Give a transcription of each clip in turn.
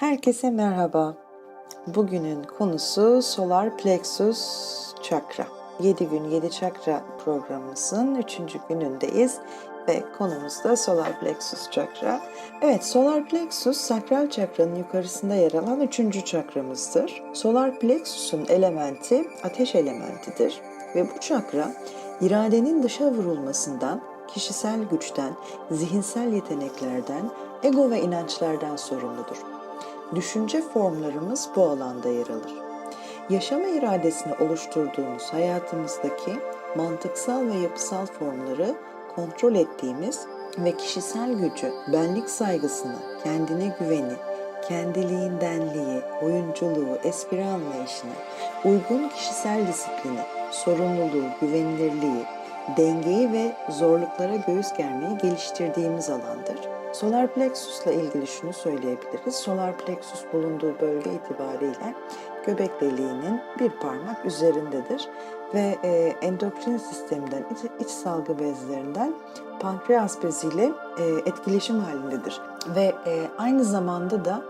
Herkese merhaba. Bugünün konusu solar plexus çakra. 7 gün 7 çakra programımızın 3. günündeyiz ve konumuz da solar plexus çakra. Evet, solar plexus sakral çakranın yukarısında yer alan 3. çakramızdır. Solar plexus'un elementi ateş elementidir ve bu çakra iradenin dışa vurulmasından, kişisel güçten, zihinsel yeteneklerden, ego ve inançlardan sorumludur. Düşünce formlarımız bu alanda yer alır. Yaşama iradesini oluşturduğumuz hayatımızdaki mantıksal ve yapısal formları kontrol ettiğimiz ve kişisel gücü, benlik saygısını, kendine güveni, kendiliğindenliği, oyunculuğu, espri anlayışını, uygun kişisel disiplini, sorumluluğu, güvenilirliği, dengeyi ve zorluklara göğüs germeyi geliştirdiğimiz alandır. Solar plexus'la ilgili şunu söyleyebiliriz. Solar plexus bulunduğu bölge itibariyle göbek deliğinin bir parmak üzerindedir ve e, endokrin sisteminden, iç, iç salgı bezlerinden pankreas beziyle e, etkileşim halindedir. Ve e, aynı zamanda da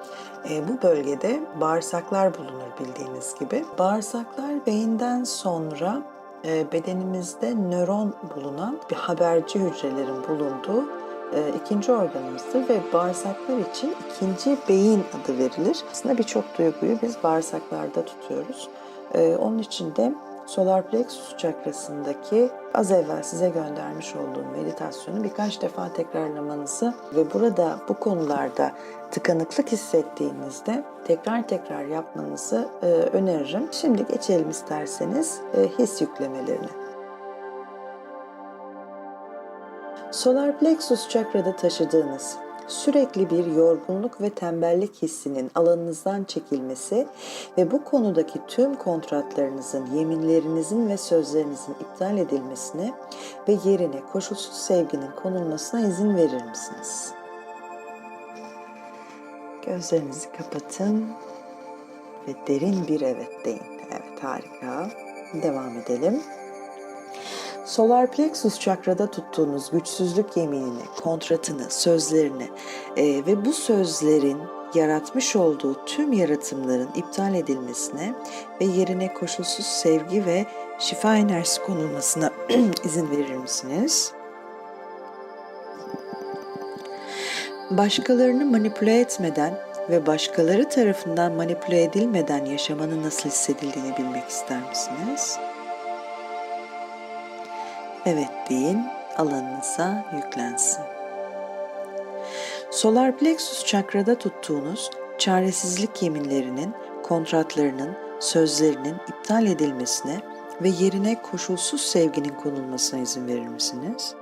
e, bu bölgede bağırsaklar bulunur bildiğiniz gibi. Bağırsaklar beyinden sonra e, bedenimizde nöron bulunan bir haberci hücrelerin bulunduğu e, ikinci organımızdır ve bağırsaklar için ikinci beyin adı verilir. Aslında birçok duyguyu biz bağırsaklarda tutuyoruz. E, onun için de solar plexus çakrasındaki az evvel size göndermiş olduğum meditasyonu birkaç defa tekrarlamanızı ve burada bu konularda tıkanıklık hissettiğinizde tekrar tekrar yapmanızı e, öneririm. Şimdi geçelim isterseniz e, his yüklemelerine. Solar plexus çakrada taşıdığınız sürekli bir yorgunluk ve tembellik hissinin alanınızdan çekilmesi ve bu konudaki tüm kontratlarınızın, yeminlerinizin ve sözlerinizin iptal edilmesine ve yerine koşulsuz sevginin konulmasına izin verir misiniz? Gözlerinizi kapatın ve derin bir evet deyin. Evet harika. Devam edelim. Solar plexus çakrada tuttuğunuz güçsüzlük yeminini, kontratını, sözlerini e, ve bu sözlerin yaratmış olduğu tüm yaratımların iptal edilmesine ve yerine koşulsuz sevgi ve şifa enerjisi konulmasına izin verir misiniz? Başkalarını manipüle etmeden ve başkaları tarafından manipüle edilmeden yaşamanın nasıl hissedildiğini bilmek ister misiniz? Evet deyin, alanınıza yüklensin. Solar plexus çakrada tuttuğunuz çaresizlik yeminlerinin, kontratlarının, sözlerinin iptal edilmesine ve yerine koşulsuz sevginin konulmasına izin verir misiniz?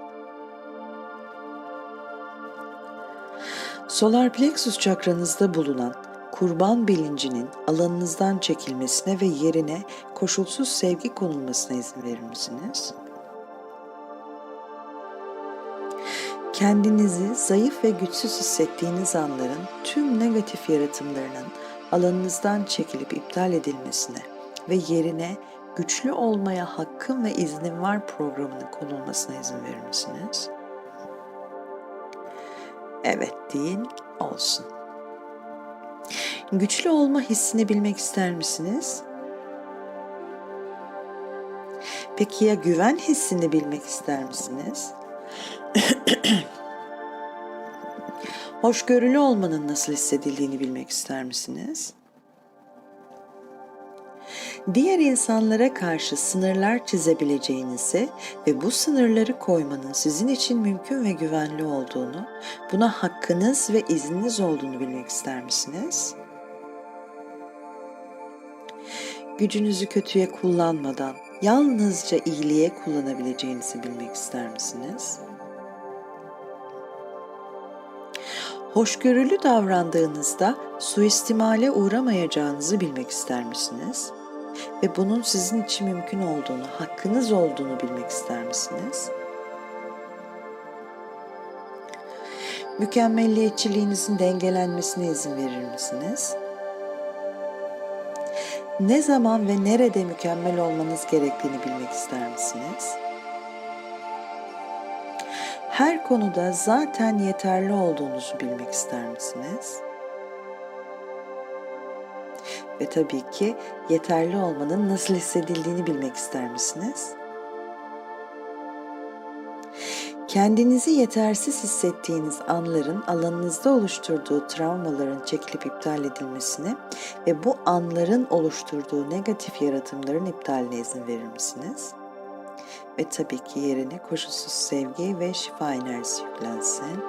Solar plexus çakranızda bulunan kurban bilincinin alanınızdan çekilmesine ve yerine koşulsuz sevgi konulmasına izin verir misiniz? Kendinizi zayıf ve güçsüz hissettiğiniz anların tüm negatif yaratımlarının alanınızdan çekilip iptal edilmesine ve yerine güçlü olmaya hakkım ve iznim var programının konulmasına izin verir misiniz? Evet deyin, olsun. Güçlü olma hissini bilmek ister misiniz? Peki ya güven hissini bilmek ister misiniz? Hoşgörülü olmanın nasıl hissedildiğini bilmek ister misiniz? Diğer insanlara karşı sınırlar çizebileceğinizi ve bu sınırları koymanın sizin için mümkün ve güvenli olduğunu, buna hakkınız ve izniniz olduğunu bilmek ister misiniz? Gücünüzü kötüye kullanmadan yalnızca iyiliğe kullanabileceğinizi bilmek ister misiniz? Hoşgörülü davrandığınızda suistimale uğramayacağınızı bilmek ister misiniz? Ve bunun sizin için mümkün olduğunu, hakkınız olduğunu bilmek ister misiniz? Mükemmelliyetçiliğinizin dengelenmesine izin verir misiniz? Ne zaman ve nerede mükemmel olmanız gerektiğini bilmek ister misiniz? Her konuda zaten yeterli olduğunuzu bilmek ister misiniz? Ve tabii ki yeterli olmanın nasıl hissedildiğini bilmek ister misiniz? Kendinizi yetersiz hissettiğiniz anların alanınızda oluşturduğu travmaların çekilip iptal edilmesine ve bu anların oluşturduğu negatif yaratımların iptaline izin verir misiniz? Ve tabii ki yerine koşulsuz sevgi ve şifa enerjisi yüklensin.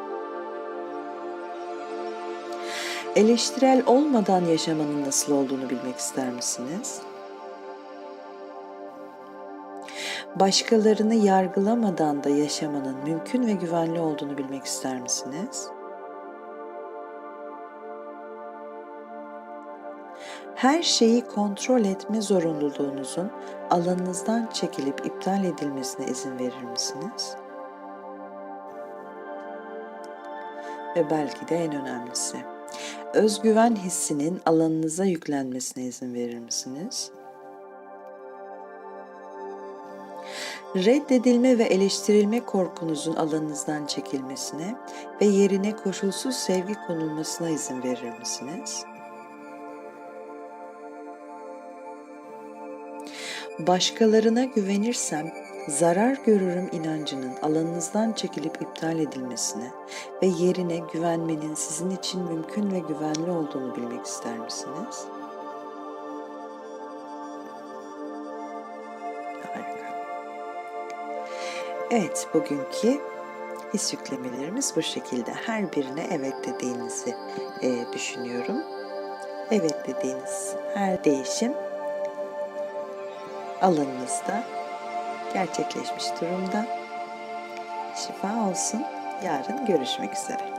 Eleştirel olmadan yaşamanın nasıl olduğunu bilmek ister misiniz? Başkalarını yargılamadan da yaşamanın mümkün ve güvenli olduğunu bilmek ister misiniz? Her şeyi kontrol etme zorunluluğunuzun alanınızdan çekilip iptal edilmesine izin verir misiniz? Ve belki de en önemlisi, özgüven hissinin alanınıza yüklenmesine izin verir misiniz? Reddedilme ve eleştirilme korkunuzun alanınızdan çekilmesine ve yerine koşulsuz sevgi konulmasına izin verir misiniz? Başkalarına güvenirsem zarar görürüm inancının alanınızdan çekilip iptal edilmesine ve yerine güvenmenin sizin için mümkün ve güvenli olduğunu bilmek ister misiniz? Evet, bugünkü his yüklemelerimiz bu şekilde. Her birine evet dediğinizi e, düşünüyorum. Evet dediğiniz her değişim alanınızda gerçekleşmiş durumda. Şifa olsun. Yarın görüşmek üzere.